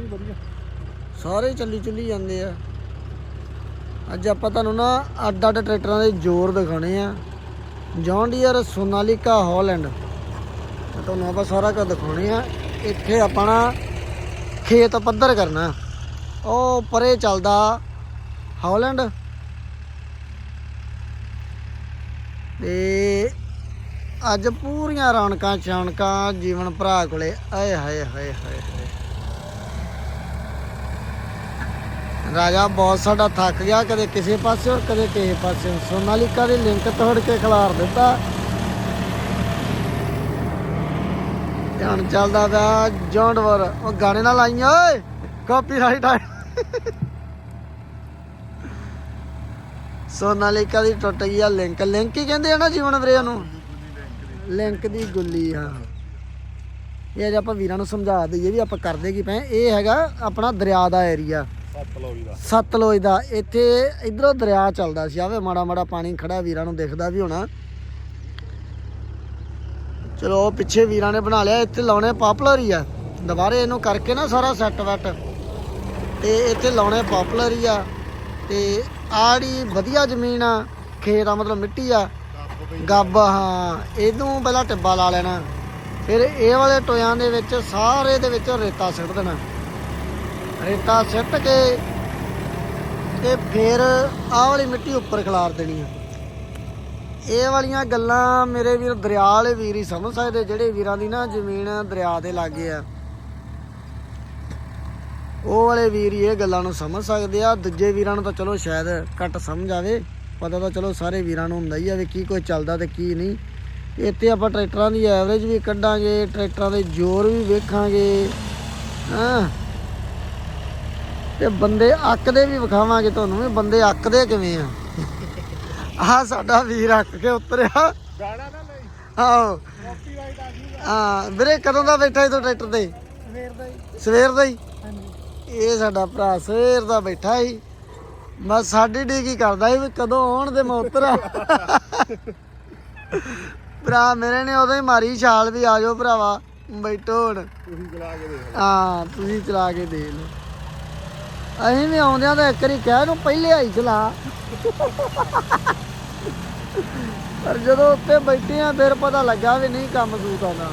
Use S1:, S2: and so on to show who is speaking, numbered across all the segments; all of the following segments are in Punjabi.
S1: ਵੀ ਵਧੀਆ।
S2: ਸਾਰੇ ਚੱਲੀ ਚੁੱਲੀ ਜਾਂਦੇ ਆ। ਅੱਜ ਆਪਾਂ ਤੁਹਾਨੂੰ ਨਾ ਅੱਡ ਅੱਡ ਟਰੈਕਟਰਾਂ ਦੇ ਜ਼ੋਰ ਦਿਖਾਣੇ ਆ। ਜੌਨ ਡੀਅਰ ਸੋਨਾਲੀਕਾ ਹਾਲੈਂਡ ਤੁਹਾਨੂੰ ਆਪਾਂ ਸਾਰਾ ਕੁਝ ਦਿਖਾਉਣੇ ਆ। ਇੱਥੇ ਆਪਾਂ ਨਾ ਖੇਤ ਪੱਧਰ ਕਰਨਾ। ਉਹ ਪਰੇ ਚੱਲਦਾ ਹਾਲੈਂਡ ਤੇ ਅੱਜ ਪੂਰੀਆਂ ਰੌਣਕਾਂ ਚੌਣਕਾਂ ਜੀਵਨ ਭਰਾ ਕੋਲੇ। ਆਏ ਹਾਏ ਹਾਏ ਹਾਏ ਹਾਏ। ਰਾਜਾ ਬਹੁਤ ਸਾਡਾ ਥੱਕ ਗਿਆ, ਕਦੇ ਕਿਸੇ ਪਾਸੇ ਕਦੇ ਕਿਸੇ ਪਾਸੇ ਸੋਨਾਲੀਕਾ ਦੇ ਲਿੰਕ ਤੋੜ ਕੇ ਖਿਲਾਰ ਦਿੱਤਾ। ਧਿਆਨ ਚੱਲਦਾ ਪਿਆ ਜੌਂਡਵਰ ਉਹ ਗਾਣੇ ਨਾਲ ਲਾਈ ਓਏ! ਕਾਪੀਰਾਈਟ ਆ। ਸੋਨਾਲੀਕਾ ਦੀ ਟੁੱਟ ਗਈ ਆ ਲਿੰਕ। ਲਿੰਕ ਹੀ ਕਹਿੰਦੇ ਆ ਨਾ ਜੀਵਨ ਵੀਰੇ ਨੂੰ ਲਿੰਕ ਦੀ ਗੁੱਲੀ ਆ ਇਹ ਅੱਜ ਆਪਾਂ ਵੀਰਾਂ ਨੂੰ ਸਮਝਾ ਦਈਏ ਵੀ ਆਪਾਂ ਕਰਦੇ ਕੀ ਪਏ, ਇਹ ਹੈਗਾ ਆਪਣਾ ਦਰਿਆ ਦਾ ਏਰੀਆ
S1: ਦਾ।
S2: ਸਤਲੁਜ ਦਾ। ਇੱਥੇ ਇਧਰੋਂ ਦਰਿਆ ਚੱਲਦਾ ਸੀ। ਆਵੇ ਮਾੜਾ ਮਾੜਾ ਪਾਣੀ ਖੜਾ ਵੀਰਾਂ ਨੂੰ ਦਿਖਦਾ ਵੀ ਹੋਣਾ। ਚਲੋ ਉਹ ਪਿੱਛੇ ਵੀਰਾਂ ਨੇ ਬਣਾ ਲਿਆ। ਇੱਥੇ ਲਾਉਣੇ ਪਪੂਲਰ ਹੀ ਆ। ਦੁਬਾਰੇ ਇਹਨੂੰ ਕਰਕੇ ਨਾ ਸਾਰਾ ਸੈੱਟ ਵੈਟ। ਤੇ ਇੱਥੇ ਲਾਉਣੇ ਪਪੂਲਰ ਹੀ ਆ। ਤੇ ਆੜੀ ਵਧੀਆ ਜ਼ਮੀਨ ਆ ਖੇਤ ਆ ਮਤਲਬ ਮਿੱਟੀ ਆ। ਗੱਬ ਹਾਂ। ਇਹਨੂੰ ਪਹਿਲਾਂ ਟਿੱਬਾ ਲਾ ਲੈਣਾ। ਫਿਰ ਇਹ ਵਾਲੇ ਟੋਇਆਂ ਦੇ ਵਿੱਚ ਸਾਰੇ ਦੇ ਵਿੱਚ ਰੇਤਾ ਸਿੱਟ ਦੇਣਾ। ਰੇਤਾ ਸਿੱਟ ਕੇ ਤੇ ਫਿਰ ਆਹ ਵਾਲੀ ਮਿੱਟੀ ਉੱਪਰ ਖਿਲਾਰ ਦੇਣੀ ਆ। ਇਹ ਵਾਲੀਆਂ ਗੱਲਾਂ ਮੇਰੇ ਵੀਰ ਦਰਿਆ ਵਾਲੇ ਵੀਰ ਹੀ ਸਮਝ ਸਕਦੇ, ਜਿਹੜੇ ਵੀਰਾਂ ਦੀ ਨਾ ਜ਼ਮੀਨ ਦਰਿਆ ਦੇ ਲਾਗੇ ਆ। ਉਹ ਵਾਲੇ ਵੀਰ ਹੀ ਇਹ ਗੱਲਾਂ ਨੂੰ ਸਮਝ ਸਕਦੇ ਆ। ਦੂਜੇ ਵੀਰਾਂ ਨੂੰ ਤਾਂ ਚਲੋ ਸ਼ਾਇਦ ਘੱਟ ਸਮਝ ਆਵੇ। ਪਤਾ ਤਾਂ ਚਲੋ ਸਾਰੇ ਵੀਰਾਂ ਨੂੰ ਹੁੰਦਾ ਹੀ ਆ ਵੀ ਕੀ ਕੋਈ ਚੱਲਦਾ ਤੇ ਕੀ ਨਹੀਂ। ਇੱਥੇ ਆਪਾਂ ਟਰੈਕਟਰਾਂ ਦੀ ਐਵਰੇਜ ਵੀ ਕੱਢਾਂਗੇ, ਟਰੈਕਟਰਾਂ ਦੇ ਜ਼ੋਰ ਵੀ ਵੇਖਾਂਗੇ। ਹਾਂ। ਤੇ ਬੰਦੇ ਅੱਕਦੇ ਵੀ ਵਿਖਾਵਾਂਗੇ ਤੁਹਾਨੂੰ ਵੀ ਬੰਦੇ ਅੱਕਦੇ ਕਿਵੇਂ ਆ? ਆਹ ਸਾਡਾ ਵੀਰ ਅੱਕ ਕੇ ਉਤਰਿਆ।
S1: ਗਾਣਾ ਨਾ ਲਈ।
S2: ਆਹੋ।
S1: ਕਾਪੀਰਾਈਟ ਆ
S2: ਹਾਂ ਵੀਰੇ ਕਦੋਂ ਦਾ ਬੈਠਾ ਇਹ ਟਰੈਕਟਰ ਤੇ?
S1: ਸਵੇਰ ਦਾ ਹੀ।
S2: ਸਵੇਰ ਦਾ ਹੀ?
S1: ਹਾਂਜੀ।
S2: ਇਹ ਸਾਡਾ ਭਰਾ ਸਵੇਰ ਦਾ ਬੈਠਾ ਸੀ। ਬਸ ਸਾਡੀ ਡੀਕੀ ਕਰਦਾ ਸੀ ਵੀ ਕਦੋਂ ਆਉਣ ਦੇ ਮੈਂ ਉਤਰਾਂ ਭਰਾ ਮੇਰੇ ਨੇ ਉਦੋਂ ਹੀ ਮਾਰੀ ਛਾਲ ਵੀ ਆ ਜਾਓ ਭਰਾਵਾ ਬੈਠੋ ਹੁਣ
S1: ਤੁਸੀਂ ਚਲਾ ਕੇ ਦੇਖ
S2: ਹਾਂ ਤੁਸੀਂ ਚਲਾ ਕੇ ਦੇ ਲਓ। ਅਸੀਂ ਵੀ ਆਉਂਦਿਆਂ ਤਾਂ ਇੱਕ ਵਾਰੀ ਕਹਿ ਨੂੰ ਪਹਿਲੇ ਆਈ ਚਲਾ। ਪਰ ਜਦੋਂ ਉੱਤੇ ਬੈਠੇ ਆ ਫਿਰ ਪਤਾ ਲੱਗਾ ਵੀ ਨਹੀਂ ਕੰਮ ਸੂਤ ਆਉਂਦਾ।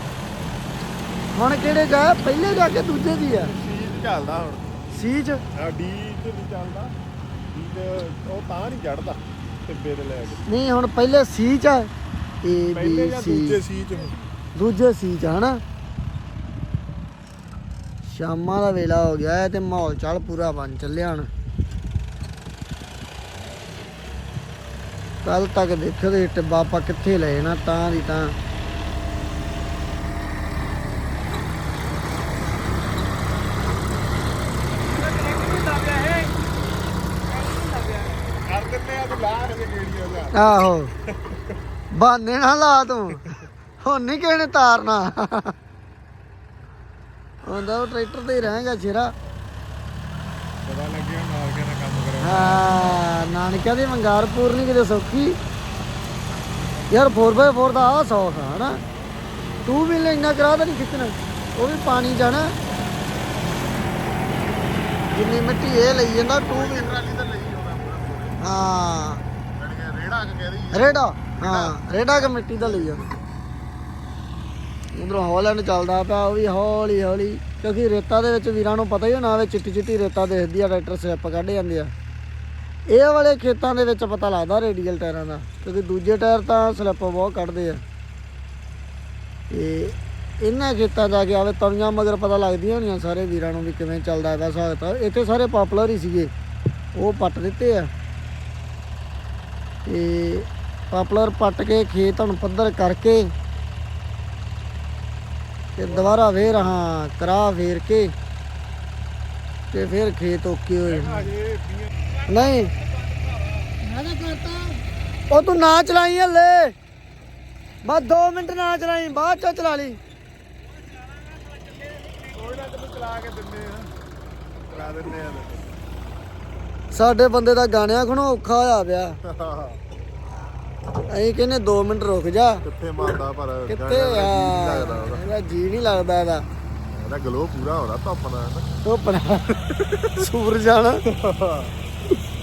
S2: ਹੁਣ ਕਿਹੜੇ ਜਾ ਪਹਿਲੇ ਜਾ ਕੇ ਦੂਜੇ ਦੀ ਆ।
S1: ਸੀਟ ਚੱਲਦਾ ਹੁਣ।
S2: ਸੀਜ?
S1: ਆ ਡੀ ਤੇ ਨਹੀਂ ਚੱਲਦਾ। ਡੀ ਤੇ ਉਹ ਤਾਂ ਨਹੀਂ ਚੜਦਾ ਟਿੱਬੇ ਤੇ ਲੈ ਕੇ।
S2: ਨਹੀਂ ਹੁਣ ਪਹਿਲੇ ਸੀ ਚ ਏ
S1: ਪਹਿਲੇ
S2: ਬੀ
S1: ਜਾਂ ਦੂਜੇ
S2: ਸੀ
S1: ਸੀ ਚ
S2: ਦੂਜੇ ਸੀ ਚ ਹਨਾ? ਸ਼ਾਮਾਂ ਦਾ ਵੇਲਾ ਹੋ ਗਿਆ ਹੈ ਤੇ ਮਾਹੌਲ ਚਾਲ ਪੂਰਾ ਬਣ ਚੱਲਿਆ ਹਣ। ਕੱਲ ਤੱਕ ਦੇਖੋ ਦੇ ਟਿੱਬਾ ਆਪਾਂ ਕਿੱਥੇ ਲਏ ਨਾ ਤਾਂ ਦੀ ਤਾਂ।
S1: ਤੇ
S2: ਆਹੋ। ਬਾਨੇ ਨਾ ਲਾ ਤੂੰ। ਹੁਣ ਨਹੀਂ ਕਿਸੇ ਨੇ ਤਾਰਨਾ। ਹੁੰਦਾ ਉਹ ਟਰੈਕਟਰ ਤੇ ਹੀ ਰਹੇਗਾ ਸ਼ੇਰਾ
S1: ਪਤਾ ਲੱਗਿਆ ਨਾਲ ਕੇ ਨਾ ਕੰਮ ਕਰਿਆ।
S2: ਹਾਂ ਨਾਨਕਿਆਂ ਦੀ ਮੰਗਾਰ ਪੂਰਨੀ ਕਿਤੇ ਸੌਖੀ। ਯਾਰ 4x4 ਦਾ ਆ ਸੌਖ ਆ ਹਨਾ? ਤੂੰ ਵੀ ਇੰਨਾ ਕਰਾ ਤਾਂ ਨਹੀਂ ਖਿੱਚਣਾ ਉਹ ਵੀ ਪਾਣੀ ਜਾਣਾ ਜਿੰਨੀ ਮਿੱਟੀ ਇਹ ਲਈ ਜਾਂਦਾ ਤੂੰ ਵੀ ਹਾਂ।
S1: ਰੇੜਾ ਕਿ ਕਹਿ
S2: ਰੇਡਾ ਹਾਂ ਰੇਡਾ ਕਿ ਮਿੱਟੀ ਦਾ ਲਈ ਜਾਂਦਾ ਉਧਰੋਂ ਹੌਲੈਂਡ ਚੱਲਦਾ ਪਿਆ, ਉਹ ਵੀ ਹੌਲੀ ਹੌਲੀ। ਕਿਉਂਕਿ ਰੇਤਾ ਦੇ ਵਿੱਚ ਵੀਰਾਂ ਨੂੰ ਪਤਾ ਹੀ ਹੋਣਾ ਵੇ ਚਿੱਟੀ ਚਿੱਟੀ ਰੇਤਾ ਦੇਖਦੀ ਆ, ਟਰੈਕਟਰ ਸੈਪ ਕੱਢ ਜਾਂਦੇ ਆ। ਇਹ ਵਾਲੇ ਖੇਤਾਂ ਦੇ ਵਿੱਚ ਪਤਾ ਲੱਗਦਾ ਰੇਡੀਅਲ ਟਾਇਰਾਂ ਦਾ, ਕਿਉਂਕਿ ਦੂਜੇ ਟਾਇਰ ਤਾਂ ਸਲਿੱਪ ਬਹੁਤ ਕੱਢਦੇ ਆ। ਤੇ ਇਹਨਾਂ ਖੇਤਾਂ ਜਾ ਕੇ ਆਵੇ, ਤਵੀਆਂ ਮਗਰ ਪਤਾ ਲੱਗਦੀਆਂ ਹੋਣੀਆਂ ਸਾਰੇ ਵੀਰਾਂ ਨੂੰ ਵੀ ਕਿਵੇਂ ਚੱਲਦਾ ਹੈਗਾ ਹਿਸਾਬ ਤਾਂ। ਇੱਥੇ ਸਾਰੇ ਪਪੂਲਰ ਹੀ ਸੀਗੇ। ਉਹ ਪੱਟ ਦਿੱਤੇ ਆ। ਤੇ ਪਾਪੂਲਰ ਪੱਟ ਕੇ ਖੇਤ ਹੁਣ ਪੱਧਰ ਕਰਕੇ ਤੇ ਦੁਬਾਰਾ ਫੇਰ ਹਾਂ ਕਰਾ ਫੇਰ ਕੇ ਤੇ ਫਿਰ ਖੇਤ ਓਕੇ ਹੋਏ। ਨਹੀਂ। ਮੈਂ ਤਾਂ ਕਰਤਾ ਉਹ ਤੂੰ ਨਾ ਚਲਾਈ ਹੱਲੇ। ਬਸ 2 ਮਿੰਟ ਨਾ ਚਲਾਈ, ਬਾਅਦ ਚ ਚਲਾ ਲਈ। ਸਾਡੇ ਬੰਦੇ ਦਾ ਗਾਣਿਆਂ ਖਣੋ ਔਖਾ ਹੋਇਆ ਪਿਆ। ਅਸੀਂ ਕਹਿੰਦੇ 2 ਮਿੰਟ ਰੁਕ ਜਾ।
S1: ਕਿੱਥੇ ਮੰਨਦਾ ਪਰ
S2: ਕਿੱਥੇ ਇਹਦਾ ਜੀ ਨਹੀਂ ਲੱਗਦਾ ਇਹਦਾ।
S1: ਇਹਦਾ ਗਲੋ ਪੂਰਾ ਹੋਣਾ ਧੁੱਪ ਦਾ ਨਾ।
S2: ਧੁੱਪਣਾ ਸੂਰਜ ਆਣਾ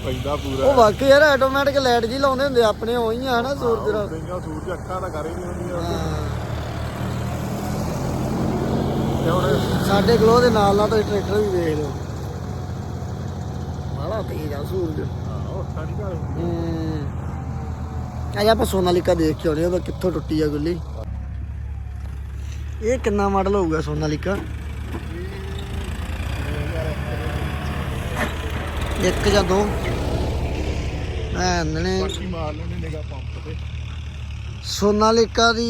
S1: ਪੈਂਦਾ ਪੂਰਾ।
S2: ਉਹ ਵਾਕਈ ਯਾਰ ਆਟੋਮੈਟਿਕ ਲਾਈਟ ਜੀ ਲਾਉਂਦੇ ਹੁੰਦੇ ਆਪਣੇ ਉਹੀ ਆ ਹਨਾ ਸੂਰਜ ਦਾ
S1: ਸੂਰਜ ਅੱਖਾਂ ਤਾਂ ਕਰ ਹੀ ਨਹੀਂ ਹੁੰਦੀਆਂ।
S2: ਹਾਂ। ਸਾਡੇ ਗਲੋ ਦੇ ਨਾਲ ਨਾਲ ਤੁਸੀਂ ਟਰੈਕਟਰ ਵੀ ਵੇਖ ਲਓ। ਬੜਾ ਤੇਜ਼ ਆ ਸੂਰਜ।
S1: ਹਾਂ ਉਹ ਨਹੀਂ ਘਰ
S2: ਹੂੰ। ਅੱਜ ਆਪਾਂ ਸੋਨਾਲੀਕਾ ਦੇਖ ਕੇ ਆਉਣੇ ਉਹਦਾ ਕਿੱਥੋਂ ਟੁੱਟੀ ਆ ਗੁੱਲੀ। ਇਹ ਕਿੰਨਾ ਮਾਡਲ ਹੋਊਗਾ ਸੋਨਾਲੀਕਾ ਇੱਕ ਜਾਂ ਦੋ? ਐਂਦਣੇ
S1: ਬਾਕੀ ਮਾਰ ਲੈਣੇ ਨਿਗਾ ਪੰਪ ਤੇ।
S2: ਸੋਨਾਲੀਕਾ ਦੀ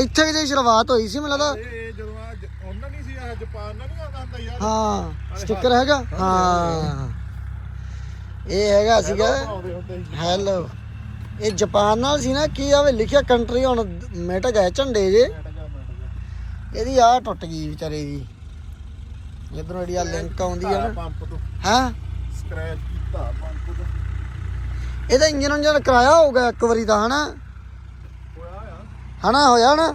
S2: ਇੱਥੇ ਦੀ ਸ਼ੁਰੂਆਤ ਹੋਈ ਸੀ ਮੈਨੂੰ ਲੱਗਦਾ।
S1: ਇਹ ਜਦੋਂ ਆ ਜ- ਉਹਨਾਂ ਨਹੀਂ ਸੀ ਆ ਜਾਪਾਨ ਨਾਲ ਨਹੀਂ ਆਉਂਦਾ ਹੁੰਦਾ ਯਾਰ?
S2: ਹਾਂ ਸਟicker ਹੈਗਾ? ਹਾਂ। ਇਹ ਹੈਗਾ ਸੀਗਾ। ਹੈਲੋ ਇਹ ਜਾਪਾਨ ਨਾਲ ਸੀ ਨਾ ਕੀ ਆਵੇ ਲਿਖਿਆ ਕੰਟਰੀ ਹੁਣ ਮਿਟ ਗਏ ਝੰਡੇ ਜੇ। ਇਹਦੀ ਆ ਟੁੱਟ ਗਈ ਵਿਚਾਰੇ ਦੀ। ਇਧਰੋਂ ਜਿਹੜੀ ਆ ਲਿੰਕ ਆਉਂਦੀ ਆ ਨਾ। ਹਾਂ?
S1: ਸਕ੍ਰੈਚ ਕੀਤਾ ਪੰਪ ਤੋਂ।
S2: ਇਹਦਾ ਇੰਜਨ ਇੰਜਨ ਕਰਾਇਆ ਹੋਊਗਾ ਇੱਕ ਵਾਰੀ ਤਾਂ ਹਨਾ? ਹਨਾ ਹੋਇਆ ਨਾ?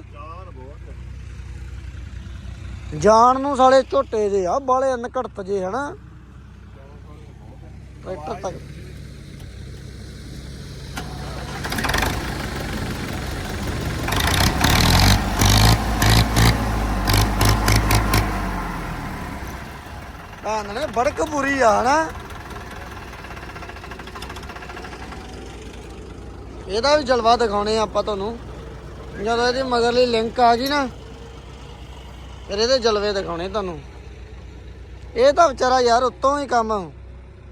S2: ਜਾਣ ਨੂੰ ਸਾਲੇ ਝੋਟੇ ਜੇ ਆ ਬਾਲੇ ਅਨਕੜਤ ਜੇ ਹਨਾ? ਟਰੈਕਟਰ ਤੱਕ। ਨੇ ਬੜਕ ਪੂਰੀ ਆ ਹਨਾ? ਇਹਦਾ ਵੀ ਜਲਵਾ ਦਿਖਾਉਣੇ ਆ ਆਪਾਂ ਤੁਹਾਨੂੰ। ਜਦੋਂ ਇਹਦੀ ਮਗਰਲੀ ਲਿੰਕ ਆ ਗਈ ਨਾ ਫਿਰ ਇਹਦੇ ਜਲਵੇ ਦਿਖਾਉਣੇ ਤੁਹਾਨੂੰ। ਇਹ ਤਾਂ ਵਿਚਾਰਾ ਯਾਰ ਉੱਤੋਂ ਹੀ ਕੰਮ।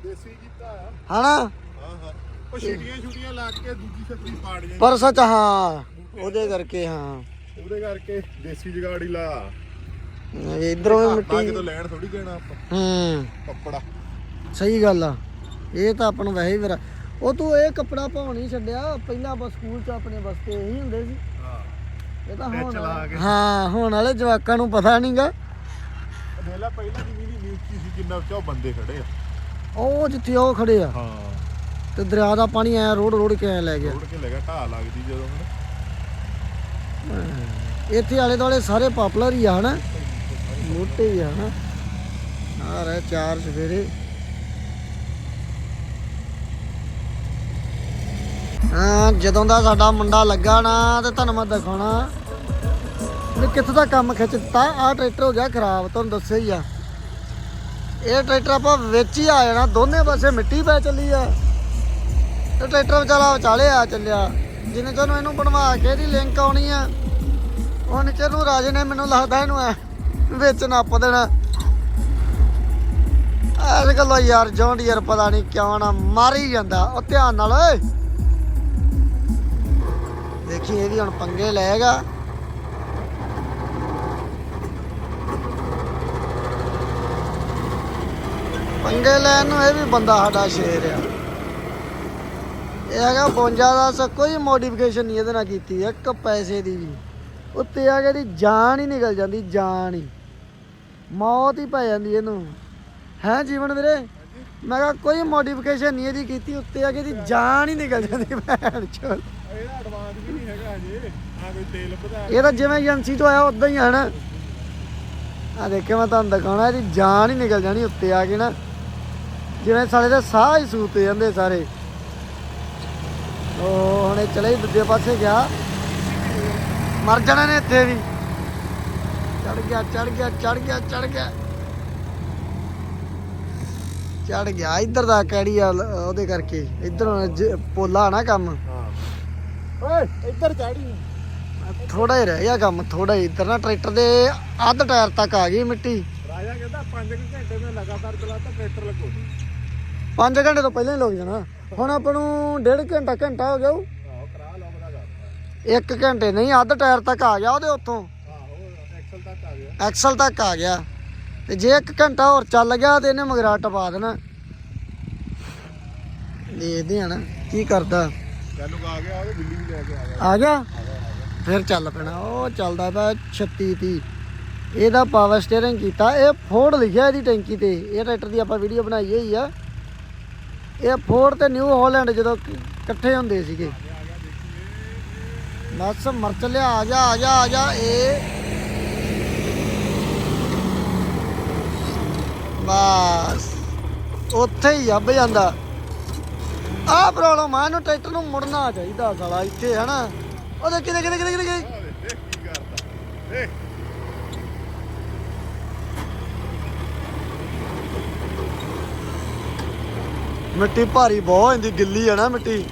S1: ਦੇਸੀ ਕੀਤਾ ਆ।
S2: ਹਨਾ?
S1: ਹਾਂ ਹਾਂ। ਉਹ ਛੁੱਟੀਆਂ ਛੁੱਟੀਆਂ ਲਾ ਕੇ ਦੂਜੀ ਛੱਤਰੀ ਪਾੜ ਜਾਂਦੀ
S2: ਪਰ ਸੱਚ ਹਾਂ ਉਹਦੇ ਕਰਕੇ ਹਾਂ।
S1: ਉਹਦੇ ਕਰਕੇ ਦੇਸੀ ਜਗਾੜੀ ਲਾ।
S2: ਇਧਰੋਂ ਵੀ ਮਿੱਟੀ
S1: ਕਿਤੋਂ ਲੈਣ ਥੋੜੀ ਦੇਣਾ ਆਪਾਂ।
S2: ਹੂੰ।
S1: ਕੱਪੜਾ।
S2: ਸਹੀ ਗੱਲ ਆ। ਇਹ ਤਾਂ ਆਪਾਂ ਨੂੰ ਵੈਸੇ ਹੀ ਫਿਰ ਉਹ ਤੂੰ ਇਹ ਕੱਪੜਾ ਪਾਉਣ ਛੱਡਿਆ। ਪਹਿਲਾਂ ਆਪਾਂ ਸਕੂਲ 'ਚ ਆਪਣੇ ਬਸਤੇ ਇਹੀ ਹੁੰਦੇ ਸੀ।
S1: ਹਾਂ।
S2: ਇਹ ਤਾਂ ਹੁਣ
S1: ਲਾ।
S2: ਹਾਂ ਹੁਣ ਵਾਲੇ ਜਵਾਕਾਂ ਨੂੰ ਪਤਾ ਨਹੀਂਗਾ
S1: ਦੇਲਾ ਪਹਿਲਾਂ ਦੀ ਵੀ ਨਿਊਜ਼ ਸੀ ਕਿੰਨਾ ਉੱਚਾ ਬੰਦੇ ਖੜੇ ਆ।
S2: ਉਹ ਜਿੱਥੇ ਉਹ ਖੜੇ ਆ।
S1: ਹਾਂ।
S2: ਤੇ ਦਰਿਆ ਦਾ ਪਾਣੀ ਆਇਆ ਰੋੜ ਰੋੜ ਕੇ ਆਇਆ ਲੈ ਗਿਆ।
S1: ਰੋੜ ਕੇ ਲਗਾ ਢਾਹ ਲੱਗਦੀ ਜਦੋਂ ਹੁਣ।
S2: ਇੱਥੇ ਆਲੇ ਦੁਆਲੇ ਸਾਰੇ ਪਾਪੂਲਰ ਹੀ ਆ ਹਨਾ? ਮੋਟੇ ਹੀ ਆ ਨਾ ਆ ਰਹੇ ਚਾਰ ਸਵੇਰੇ। ਹਾਂ, ਜਦੋਂ ਦਾ ਸਾਡਾ ਮੁੰਡਾ ਲੱਗਾ ਨਾ, ਤੇ ਤੁਹਾਨੂੰ ਮੈਂ ਦਿਖਾਉਣਾ। ਵੀ ਕਿੱਥੋਂ ਦਾ ਕੰਮ ਖਿੱਚ ਦਿੱਤਾ ਆ ਟਰੈਕਟਰ ਹੋ ਗਿਆ ਖਰਾਬ, ਤੁਹਾਨੂੰ ਦੱਸਿਆ ਹੀ ਆ। ਇਹ ਟਰੈਕਟਰ ਆਪਾਂ ਵਿੱਚ ਹੀ ਆ ਜਾਣਾ, ਦੋਨੇ ਪਾਸੇ ਮਿੱਟੀ ਪੈ ਚੱਲੀ ਆ। ਤੇ ਟਰੈਕਟਰ ਵਿਚਾਰਾ ਵਿਚਾਲੇ ਆ ਚੱਲਿਆ। ਜਿੰਨੇ ਤੁਹਾਨੂੰ ਇਹਨੂੰ ਬਣਵਾ ਕੇ ਇਹਦੀ ਲਿੰਕ ਆਉਣੀ ਆ, ਉਹਨੇ ਚਿਰ ਨੂੰ ਰਾਜੇ ਨੇ ਮੈਨੂੰ ਲੱਗਦਾ ਇਹਨੂੰ ਐ ਵਿੱਚ ਨੱਪ ਦੇਣਾ। ਅੱਜ ਕੱਲ ਯਾਰ, ਜੌਂਡ ਯਾਰ ਪਤਾ ਨਹੀਂ ਕਿਉਂ ਨਾ ਮਰ ਹੀ ਜਾਂਦਾ। ਉਹ ਧਿਆਨ ਨਾਲ, ਓਏ। ਦੇਖੀ, ਇਹ ਵੀ ਹੁਣ ਪੰਗੇ ਲਏਗਾ ਪੰਗੇ ਲੈਣ ਨੂੰ ਇਹ ਵੀ ਬੰਦਾ ਸਾਡਾ ਸ਼ੇਰ ਆ। ਇਹ ਹੈਗਾ 52 ਦਾ ਸ ਕੋਈ ਮੋਡੀਫਿਕੇਸ਼ਨ ਨਹੀਂ ਇਹਦੇ ਨਾਲ ਕੀਤੀ। ਇੱਕ ਪੈਸੇ ਦੀ ਵੀ। ਉੱਤੇ ਆ ਕੇ ਇਹਦੀ ਜਾਨ ਹੀ ਨਿਕਲ ਜਾਂਦੀ, ਜਾਨ ਹੀ। ਮੌਤ ਹੀ ਪੈ ਜਾਂਦੀ ਇਹਨੂੰ। ਹੈ ਜੀਵਨ ਵੀਰੇ? ਮੈਂ ਕਿਹਾ ਕੋਈ ਮੋਡੀਫਿਕੇਸ਼ਨ ਨਹੀਂ ਇਹਦੀ ਕੀਤੀ ਉੱਤੇ ਆ ਕੇ ਇਹਦੀ ਜਾਨ ਹੀ ਨਿਕਲ ਜਾਂਦੀ ਭੈਣ ਚੋਦ।
S1: ਇਹਦਾ ਐਡਵਾਂਸ ਵੀ ਨਹੀਂ ਹੈਗਾ ਅਜੇ ਆ ਕੋਈ ਤੇਲ ਵਧਾ
S2: ਇਹ ਤਾਂ ਜਿਵੇਂ ਏਜੰਸੀ ਤੋਂ ਆਇਆ ਉਦਾਂ ਹੀ ਹੈ ਨਾ ਆ ਦੇਖਿਆ ਮੈਂ ਤੁਹਾਨੂੰ ਦਿਖਾਉਣਾ ਇਹਦੀ ਜਾਨ ਹੀ ਨਿਕਲ ਜਾਣੀ ਉੱਤੇ ਆ ਕੇ ਨਾ। ਜਿਵੇਂ ਸਾਲੇ ਦੇ ਸਾਹ ਹੀ ਸੂਤ ਜਾਂਦੇ ਸਾਰੇ। ਉਹ ਹੁਣੇ ਚਲੇ ਦੂਜੇ ਪਾਸੇ ਗਿਆ। ਮਰ ਜਾਣਾ ਨੇ ਇੱਥੇ ਵੀ। ਚੜ ਗਿਆ ਚੜ ਗਿਆ ਚੜ ਗਿਆ ਚੜ ਗਿਆ। ਚੜ ਗਿਆ। ਇੱਧਰ ਦਾ ਕਿਹੜੀ ਆ ਉਹਦੇ ਕਰਕੇ। ਇੱਧਰ ਪੋਲਾ ਨਾ ਕੰਮ।
S1: ਹਾਂ। ਓਏ ਇੱਧਰ ਚਾੜੀ
S2: ਥੋੜਾ ਹੀ ਰਹਿ ਗਿਆ ਕੰਮ ਥੋੜਾ ਹੀ। ਇੱਧਰ ਨਾ ਟਰੈਕਟਰ ਦੇ ਅੱਧ ਟਾਇਰ ਤੱਕ ਆ ਗਈ ਮਿੱਟੀ।
S1: ਰਾਜਾ ਕਹਿੰਦਾ 5 ਘੰਟੇ ਮੈਂ ਲਗਾਤਾਰ ਚਲਾਤਾ ਟਰੈਕਟਰ ਲੱਗੋ
S2: 5 ਘੰਟੇ ਤੋਂ ਪਹਿਲਾਂ ਹੀ ਲੱਗ ਜਾਣਾ। ਹੁਣ ਆਪਾਂ ਨੂੰ ਡੇਢ ਘੰਟਾ ਘੰਟਾ ਹੋ ਗਿਆ ਉਹ।
S1: ਆਹੋ ਕਰਾ ਲਓ ਬੜਾ ਕਰਦਾ
S2: ਇੱਕ ਘੰਟੇ ਨਹੀਂ ਅੱਧ ਟਾਇਰ ਤੱਕ ਆ ਗਿਆ ਉਹਦੇ ਉੱਥੋਂ।
S1: ਐਕਸਲ ਤੱਕ ਆ ਗਿਆ।
S2: ਐਕਸਲ ਤੱਕ ਆ ਗਿਆ। ਤੇ ਜੇ ਇੱਕ ਘੰਟਾ ਹੋਰ ਚੱਲ ਗਿਆ ਤੇ ਇਹਨੇ ਮਗਰਾ ਟਪਾ ਦੇਣਾ। ਦੇਖਦੇ ਆ ਨਾ ਕੀ ਕਰਦਾ।
S1: ਚੱਲੂ ਆ ਗਿਆ ਉਹ ਬਿੱਲੀ ਵੀ ਲੈ ਕੇ ਆ ਗਿਆ।
S2: ਆ ਗਿਆ? ਫਿਰ ਚੱਲ ਪੈਣਾ। ਉਹ ਚੱਲਦਾ ਪਿਆ 36 30 ਇਹਦਾ ਪਾਵਰ ਸਟੀਅਰਿੰਗ ਕੀਤਾ। ਇਹ ਫੋਰਡ ਲਿਖਿਆ ਇਹਦੀ ਟੈਂਕੀ ਤੇ। ਇਹ ਟਰੈਕਟਰ ਦੀ ਆਪਾਂ ਵੀਡੀਓ ਬਣਾਈ ਹੋਈ ਆ। ਇਹ ਫੋਰਡ ਤੇ ਨਿਊ ਹਾਲੈਂਡ ਜਦੋਂ ਇਕੱਠੇ ਹੁੰਦੇ ਸੀਗੇ। ਬਸ ਮਰ ਚੱਲਿਆ ਆ ਜਾ ਆ ਜਾ ਆ ਜਾ ਇਹ ਬਸ। ਉੱਥੇ ਹੀ ਅੱਬ ਜਾਂਦਾ। ਆਹ ਪ੍ਰੋਬਲਮ ਆ ਇਹਨੂੰ ਟਰੈਕਟਰ ਨੂੰ ਮੁੜਨਾ ਚਾਹੀਦਾ ਸਾਲਾ ਇੱਥੇ ਹਨਾ? ਉਹਦੇ ਕਿਤੇ ਕਿਤੇ ਕਿਤੇ ਕਿਤੇ
S1: ਕੀ ਕਰਦਾ ਦੇਖ
S2: ਮਿੱਟੀ ਭਾਰੀ ਬਹੁਤ ਹੁੰਦੀ ਗਿੱਲੀ ਆ ਨਾ ਮਿੱਟੀ।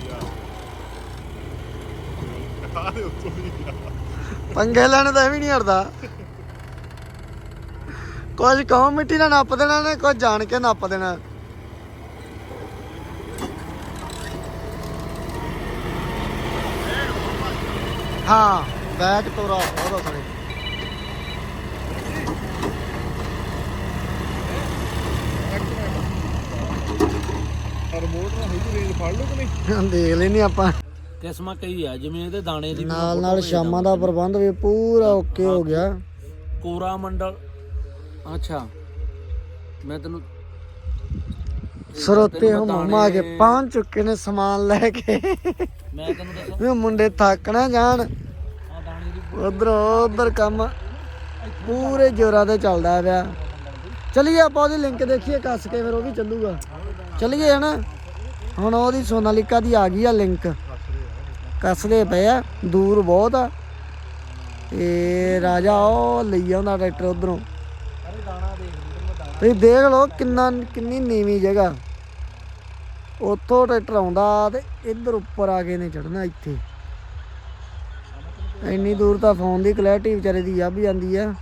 S2: ਪੰਗੇ ਲੈਣ ਤਾਂ ਵੀ ਨਹੀਂ ਹਟਦਾ। ਕੁਝ ਕਹੋ ਮਿੱਟੀ ਨਾਲ ਨੱਪ ਦੇਣਾ ਨੇ ਕੁਝ ਜਾਣ ਕੇ ਨੱਪ ਦੇਣਾ। ਹਾਂ ਬੈਕ ਤੋਰਾ ਉਹਦਾ ਥੋੜੇ
S1: ਰਿਮੋਟ ਨਾਲ ਹੋਈ ਰੇਂਜ ਫੜ ਲਓ ਕਿ ਨਹੀਂ
S2: ਦੇਖ ਲੈਨੇ ਆਪਾਂ।
S3: ਕਿਸਮਾਂ ਕਈ ਆ ਜਿਵੇਂ ਇਹਦੇ ਦਾਣੇ ਦੀ
S2: ਨਾਲ ਨਾਲ ਸ਼ਾਮਾਂ ਦਾ ਪ੍ਰਬੰਧ ਵੀ ਪੂਰਾ ਓਕੇ ਹੋ ਗਿਆ।
S3: ਕੋਰਾ ਮੰਡਲ। ਅੱਛਾ। ਮੈਂ ਤੈਨੂੰ
S2: ਸਰੋਤੇ ਹਮ ਮਾਮਾ ਕੇ ਪਹੁੰਚ ਚੁੱਕੇ ਨੇ ਸਮਾਨ ਲੈ ਕੇ।
S3: ਮੈਂ ਤੈਨੂੰ ਦੱਸਾਂ।
S2: ਵੀ ਮੁੰਡੇ ਥੱਕ ਨਾ ਜਾਣ।
S3: ਆ ਦਾਣੇ ਦੀ
S2: ਉਧਰ ਉਧਰ ਕੰਮ ਪੂਰੇ ਜੋਰਾਂ ਤੇ ਚੱਲਦਾ ਪਿਆ। ਚਲਿਏ ਆਪਾਂ ਉਹਦੀ ਲਿੰਕ ਦੇਖੀਏ ਕੱਸ ਕੇ ਫਿਰ ਉਹ ਵੀ ਚੱਲੂਗਾ। ਚਲਿਏ ਹਨਾ। ਹੁਣ ਉਹਦੀ ਸੋਨਾਲਿਕਾ ਦੀ ਆ ਗਈ ਆ ਲਿੰਕ ਕੱਸਦੇ ਪਏ ਆ ਦੂਰ ਬਹੁਤ ਆ। ਤੇ ਰਾਜਾ ਉਹ ਲਈ ਆਉਂਦਾ ਟਰੈਕਟਰ ਉਧਰੋਂ। ਤੁਸੀਂ ਦੇਖ ਲਓ ਕਿੰਨਾ ਕਿੰਨੀ ਨੀਵੀਂ ਜਗ੍ਹਾ। ਉੱਥੋਂ ਟਰੈਕਟਰ ਆਉਂਦਾ ਤੇ ਇੱਧਰ ਉੱਪਰ ਆ ਕੇ ਨੇ ਚੜਨਾ ਇੱਥੇ। ਇੰਨੀ ਦੂਰ ਤਾਂ ਫੋਨ ਦੀ ਕਲੈਰਿਟੀ ਵਿਚਾਰੇ ਦੀ ਵੀ ਜਾਂਦੀ ਆ।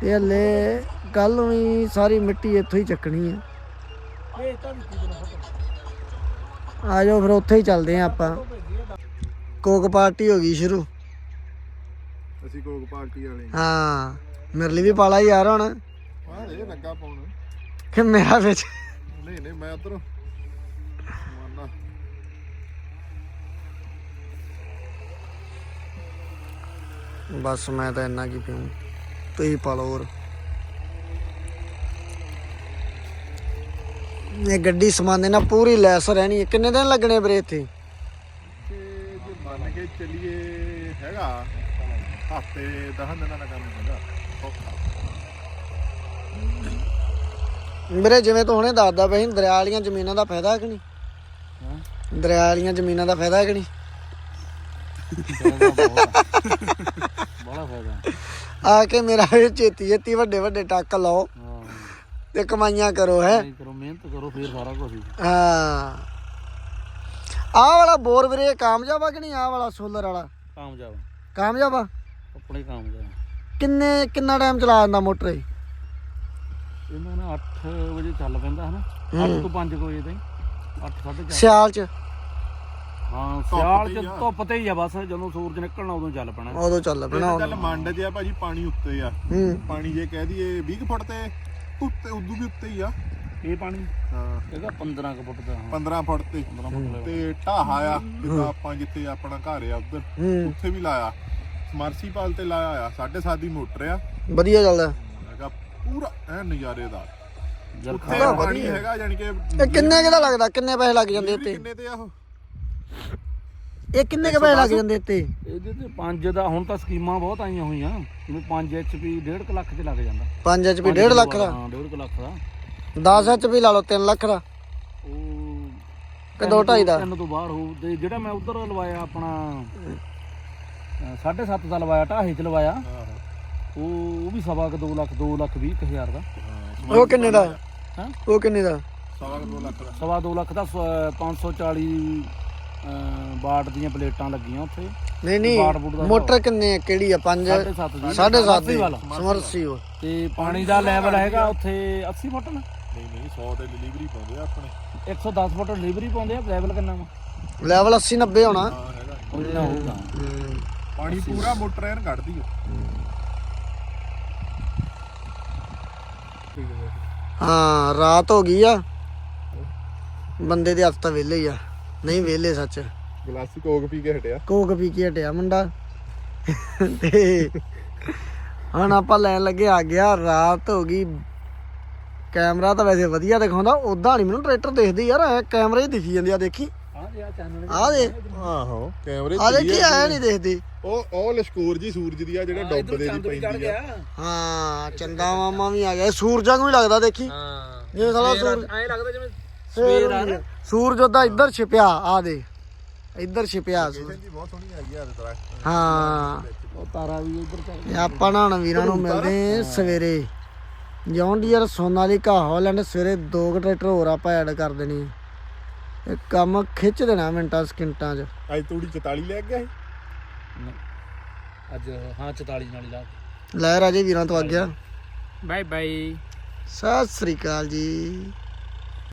S2: ਤੇ ਹਲੇ ਕੱਲ ਨੂੰ ਹੀ ਸਾਰੀ ਮਿੱਟੀ ਇੱਥੋਂ ਹੀ ਚੱਕਣੀ ਆ। ਆ ਜਾਓ ਫਿਰ ਉੱਥੇ ਹੀ ਚੱਲਦੇ ਆ ਆਪਾਂ। ਕੋਕ ਪਾਰਟੀ ਹੋ ਗਈ ਸ਼ੁਰੂ।
S1: ਅਸੀਂ ਕੋਕ ਪਾਰਟੀ ਵਾਲੇ।
S2: ਹਾਂ। ਮੇਰੇ ਲਈ ਵੀ ਪਾਲਾ ਯਾਰ ਹੁਣ।
S1: ਲੱਗਾ ਪਾਉਣ।
S2: ਕਿ ਮੇਰਾ ਵਿੱਚ
S1: ਨਹੀਂ ਨਹੀਂ ਮੈਂ ਉਧਰ
S2: ਬਸ ਮੈਂ ਤਾਂ ਇੰਨਾ ਕੀ ਪੀਉਂ ਤੁਸੀਂ ਪਾ ਲਓ ਹੋਰ। ਇਹ ਗੱਡੀ ਸਮਾਨੇ ਨਾਲ ਪੂਰੀ ਲੈਸ ਰਹਿਣੀ ਹੈ। ਕਿੰਨੇ ਦਿਨ ਲੱਗਣੇ ਵੀਰੇ ਇੱਥੇ?
S1: ਜੇ ਮੰਨ ਕੇ ਚੱਲੀਏ ਹੈਗਾ ਹਫ਼ਤੇ 10 ਦਿਨਾਂ ਦਾ ਕੰਮ ਹੈਗਾ
S2: ਵੀਰੇ ਜਿਵੇਂ ਤੂੰ ਹੁਣੇ ਦੱਸਦਾ ਪਿਆ ਸੀ ਦਰਿਆ ਵਾਲੀਆਂ ਜ਼ਮੀਨਾਂ ਦਾ ਫਾਇਦਾ ਹੈ ਕਿ ਨਹੀਂ?
S3: ਹਾਂ?
S2: ਦਰਿਆ ਵਾਲੀਆਂ ਜ਼ਮੀਨਾਂ ਦਾ ਫਾਇਦਾ ਹੈ ਕਿ ਨਹੀਂ?
S3: ਬੜਾ ਫਾਇਦਾ।
S2: ਆ ਕੇ ਮੇਰਾ ਵੀ ਛੇਤੀ ਛੇਤੀ ਵੱਡੇ ਵੱਡੇ ਟੱਕ ਲਾਓ ਤੇ ਕਮਾਈਆਂ ਕਰੋ ਹੈ?
S3: ਕਰੋ ਮਿਹਨਤ ਕਰੋ ਫੇਰ ਸਾਰਾ ਕੁਝ ਹੀ।
S2: ਹਾਂ। ਆਹ ਵਾਲਾ ਬੋਰ ਵੀਰੇ ਕਾਮਯਾਬ ਆ ਕਿ ਨਹੀਂ? ਆਹ ਵਾਲਾ ਸੋਲਰ ਵਾਲਾ?
S3: ਕਾਮਯਾਬ
S2: ਕਾਮਯਾਬ ਆ?
S3: ਆਪਣੇ ਕਾਮਯਾਬ
S2: ਕਿੰਨੇ ਕਿੰਨਾ ਟਾਈਮ ਚਲਾ ਜਾਂਦਾ ਮੋਟਰ ਇਹ?
S3: ਇਹਨਾਂ ਨੇ 8 ਵਜੇ ਚੱਲ ਪੈਂਦਾ ਹਨਾ। 8 ਤੋਂ 5 ਵਜੇ ਤਾਈਂ। 8 4:30
S2: ਸਿਆਲ ਚ?
S3: ਹਾਂ
S1: ਧੁੱਪ
S3: ਸਿਆਲ
S1: ਤੇ
S3: ਚ
S1: ਹੀ ਆ।
S3: ਧੁੱਪ ਤੇ ਹੀ ਆ ਬਸ ਜਦੋਂ ਸੂਰਜ ਨਿਕਲਣਾ ਉਦੋਂ ਚੱਲ ਪੈਣਾ।
S2: ਉਦੋਂ ਚੱਲ ਪੈਣਾ
S1: ਚੱਲ ਮੰਡ ਜਿਆ ਭਾਜੀ ਪਾਣੀ ਉੱਤੇ ਆ।
S2: ਹੂੰ।
S1: ਪਾਣੀ ਜੇ ਕਹਿ ਦਈਏ 20 ਕੁ ਫੁੱਟ ਤੇ ਉੱਤੇ ਉਦੋਂ ਵੀ ਉੱਤੇ ਹੀ ਆ।
S3: ਇਹ ਪਾਣੀ?
S1: ਹਾਂ।
S3: ਇਹਦਾ 15 ਕੁ ਫੁੱਟ ਦਾ ਹਾਂ।
S1: 15 ਫੁੱਟ ਤੇ।
S3: 15 ਫੁੱਟ ਦਾ।
S1: ਤੇ ਢਾਹਾ ਆ ਜਿੱਦਾਂ ਆਪਾਂ ਜਿੱਥੇ ਆਪਣਾ ਘਰ ਆ ਉੱਧਰ। ਉੱਥੇ ਵੀ ਲਾਇਆ। ਸਮਰਸੀਪਾਲ ਤੇ ਲਾਇਆ ਆ 7.5 ਦੀ ਮੋਟਰ ਆ।
S2: ਵਧੀਆ ਚੱਲਦਾ
S1: ਹੈਗਾ ਪੂਰਾ ਐ ਨਜ਼ਾਰੇਦਾਰ
S3: ਜਰਖਾ
S1: ਉੱਥੇ ਪਾਣੀ ਹੈਗਾ ਯਾਨੀ ਕਿ
S2: ਇਹ ਕਿੰਨੇ ਕਿਦਾ ਲੱਗਦਾ? ਕਿੰਨੇ ਪੈਸੇ ਲੱਗ ਜਾਂਦੇ ਇੱਥੇ?
S1: ਕਿੰਨੇ ਤੇ ਆ ਉਹ?
S2: ਇਹ ਕਿੰਨੇ ਕੁ ਪੈਸੇ ਲੱਗ ਜਾਂਦੇ ਇੱਥੇ?
S3: ਇਹਦੇ ਤੇ 5 ਦਾ ਹੁਣ ਤਾਂ ਸਕੀਮਾਂ ਬਹੁਤ ਆਈਆਂ ਹੋਈਆਂ। ਜਿਵੇਂ 5 HP 1.5 ਲੱਖ ਤੇ ਲੱਗ ਜਾਂਦਾ।
S2: 5 ਐਚਪੀ 1.5 ਲੱਖ ਦਾ
S3: ਹਾਂ 1.5 ਲੱਖ ਦਾ।
S2: 10 ਐਚਪੀ ਲਾ ਲਓ 3 ਲੱਖ ਦਾ।
S3: ਉਹ
S2: ਕਿ ਦੋ ਢਾਈ ਦਾ?
S3: ਤਿੰਨ ਤੋਂ ਬਾਹਰ ਹੋਊ। ਤੇ ਜਿਹੜਾ ਮੈਂ ਉਧਰ ਲਵਾਇਆ ਆਪਣਾ 7.5 ਦਾ ਲਵਾਇਆ ਢਾਹੇ ਚ ਲਵਾਇਆ। ਉਹ ਉਹ ਵੀ ਸਵਾ ਕੁ 2 ਲੱਖ 2 ਲੱਖ 20 ਕੁ ਹਜ਼ਾਰ ਦਾ।
S2: ਉਹ ਕਿੰਨੇ ਦਾ?
S3: ਹਾਂ?
S2: ਉਹ ਕਿੰਨੇ ਦਾ?
S1: ਸਵਾ ਕੁ ਦੋ ਲੱਖ ਦਾ।
S3: ਸਵਾ 2 ਲੱਖ ਦਾ ਸ- 540 ਅਹ, ਵਾਟ ਦੀਆਂ ਪਲੇਟਾਂ ਲੱਗੀਆਂ ਉੱਥੇ।
S2: ਨਹੀਂ
S3: ਵਾਟ ਬੂਟ ਦਾ
S2: ਨਹੀਂ ਮੋਟਰ ਕਿੰਨੇ ਆ? ਕਿਹੜੀ ਆ? 5
S3: 7.5 ਦੀ।
S2: 7.5 ਦੀ।
S3: ਵਾਲਾ।
S2: ਸਮਰਸੀਬਲ
S3: ਤੇ ਪਾਣੀ ਦਾ ਲੈਵਲ ਹੈਗਾ ਉੱਥੇ 80 ਫੁੱਟ ਨਾ
S1: ਨਹੀਂ ਨਹੀਂ 100 ਤੇ ਡਿਲੀਵਰੀ ਪਾਉਂਦੇ ਆ ਆਪਣੇ।
S3: 110 ਫੁੱਟ ਡਿਲੀਵਰੀ ਪਾਉਂਦੇ ਆ ਲੈਵਲ ਕਿੰਨਾ ਵਾ?
S2: ਲੈਵਲ 80 90 ਹੋਣਾ।
S3: ਉਹਨਾਂ ਹੋਊਗਾ।
S2: ਹੂੰ।
S1: ਪਾਣੀ ਪੂਰਾ ਮੋਟਰ ਐਨ ਕੱਢਦੀ ਆ।
S2: ਹਾਂ ਰਾਤ ਹੋ ਗਈ ਆ। ਬੰਦੇ ਦੇ ਹੱਥ ਤਾਂ ਵਿਹਲੇ ਹੀ ਆ। ਨਹੀਂ ਵਿਹਲੇ ਸੱਚ।
S1: ਗਲਾਸੀ ਕੋਕ ਪੀ ਕੇ ਹਟਿਆ।
S2: ਕੋਕ ਪੀ ਕੇ ਹਟਿਆ ਮੁੰਡਾ। ਤੇ ਹੁਣ ਆਪਾਂ ਲੈਣ ਲੱਗੇ ਆ ਗਿਆ ਰਾਤ ਹੋ ਗਈ। ਕੈਮਰਾ ਤਾਂ ਵੈਸੇ ਵਧੀਆ ਦਿਖਾਉਂਦਾ ਉਦਾਂ ਨਹੀਂ ਮੈਨੂੰ ਟਰੈਕਟਰ ਦਿਖਦੀ ਯਾਰ ਐ ਕੈਮਰੇ ਹੀ ਦਿਖੀ ਜਾਂਦੀ ਆ ਦੇਖੀ।
S3: ਆ
S2: ਦੇ
S1: ਆਹੋ ਕੈਮਰੇ
S2: ਆ ਦੇ ਕੀ ਆਇਆ ਨਹੀਂ ਦੇਖਦੀ।
S1: ਉਹ ਉਹ ਲਸ਼ਕੂਰ ਜੀ ਸੂਰਜ ਦੀ ਆ ਜਿਹੜੇ ਡੁੱਬਦੇ ਦੀ ਪੈਂਦੀ ਆ।
S2: ਹਾਂ ਚੰਦਾ ਮਾਮਾ ਵੀ ਆ ਗਿਆ। ਸੂਰਜਾਂ ਨੂੰ ਵੀ ਲੱਗਦਾ ਦੇਖੀ।
S3: ਹਾਂ।
S2: ਇਹ ਸਾਲਾ ਸੂਰਜ
S3: ਐ ਲੱਗਦਾ ਜਿਵੇਂ
S2: ਸਵੇਰ ਆ ਸੂਰਜ ਉਹਦਾ ਇੱਧਰ ਛਿਪਿਆ ਆ ਦੇ। ਇੱਧਰ ਛਿਪਿਆ ਸੂਰਜ।
S1: ਜੀ ਬਹੁਤ ਸੋਹਣੀ ਆਈ ਆ ਦਰਖਤ
S2: ਹਾਂ।
S3: ਉਹ ਤਾਰਾ ਵੀ ਇੱਧਰ ਚੱਲ
S2: ਆਪਾਂ ਨਾ ਹੁਣ ਵੀਰਾਂ ਨੂੰ ਮਿਲਦੇ ਆਂ ਸਵੇਰੇ। ਜੌਨ ਡੀਅਰ ਸੋਨਾਲੀਕਾ ਹਾਲੈਂਡ ਸਵੇਰੇ ਦੋ ਟਰੈਕਟਰ ਹੋਰ ਆਪਾਂ ਐਡ ਕਰ ਦੇਣੀ। ਇਹ ਕੰਮ ਖਿੱਚ ਦੇਣਾ ਮਿੰਟਾਂ ਸਕਿੰਟਾਂ 'ਚ।
S1: ਅੱਜ ਤੂੜੀ 44 ਲੈ ਗਿਆ ਸੀ
S3: ਅੱਜ ਹਾਂ 44 ਨਾਲ ਹੀ ਲਾ
S2: ਲੈ ਰਾਜੇ ਵੀਰਾਂ ਤੋਂ ਆ। ਗਿਆ
S3: ਬਾਏ ਬਾਏ।
S2: ਸਤਿ ਸ੍ਰੀ ਅਕਾਲ ਜੀ।